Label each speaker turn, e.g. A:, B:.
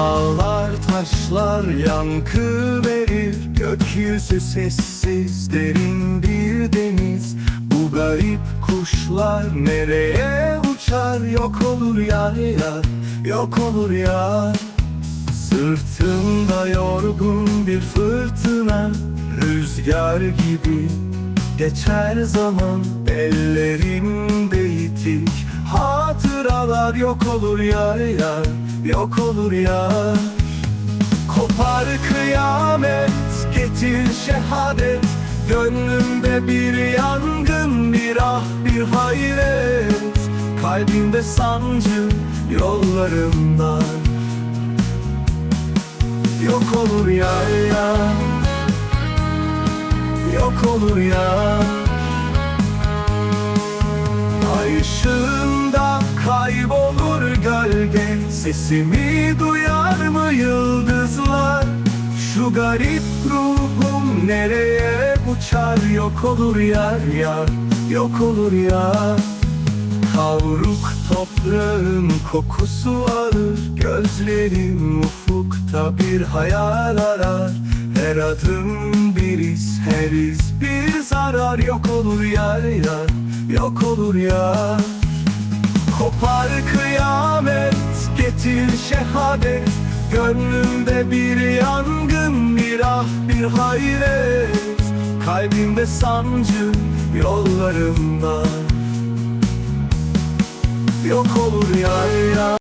A: Dağlar taşlar yankı verir Gökyüzü sessiz derin bir deniz. Bu garip kuşlar nereye uçar? Yok olur yar yar yok olur yar. Sırtımda yorgun bir fırtına Rüzgar gibi geçer zaman. Ellerimde yitik hatıralar Yok olur yar yar yok olur yar. Kopar kıyamet getir şehadet. Gönlümde bir yangın bir ah bir hayret. Kalbimde sancı yollarımdan. Yok olur ya ya Yok olur ya Ay ışığında Sesimi duyar mı yıldızlar? Şu garip ruhum nereye uçar? Yok olur yar yar Yok olur ya Kavruk toprağın kokusu alır Gözlerim ufukta bir hayal arar. Her adım bir iz, her iz bir zarar. Yok olur yar yar, yok olur yar. Kopar kıyamet, getir şehadet Gönlümde bir yangın, bir ah bir hayret. Kalbimde sancı, yollarımda Yok olur yar yar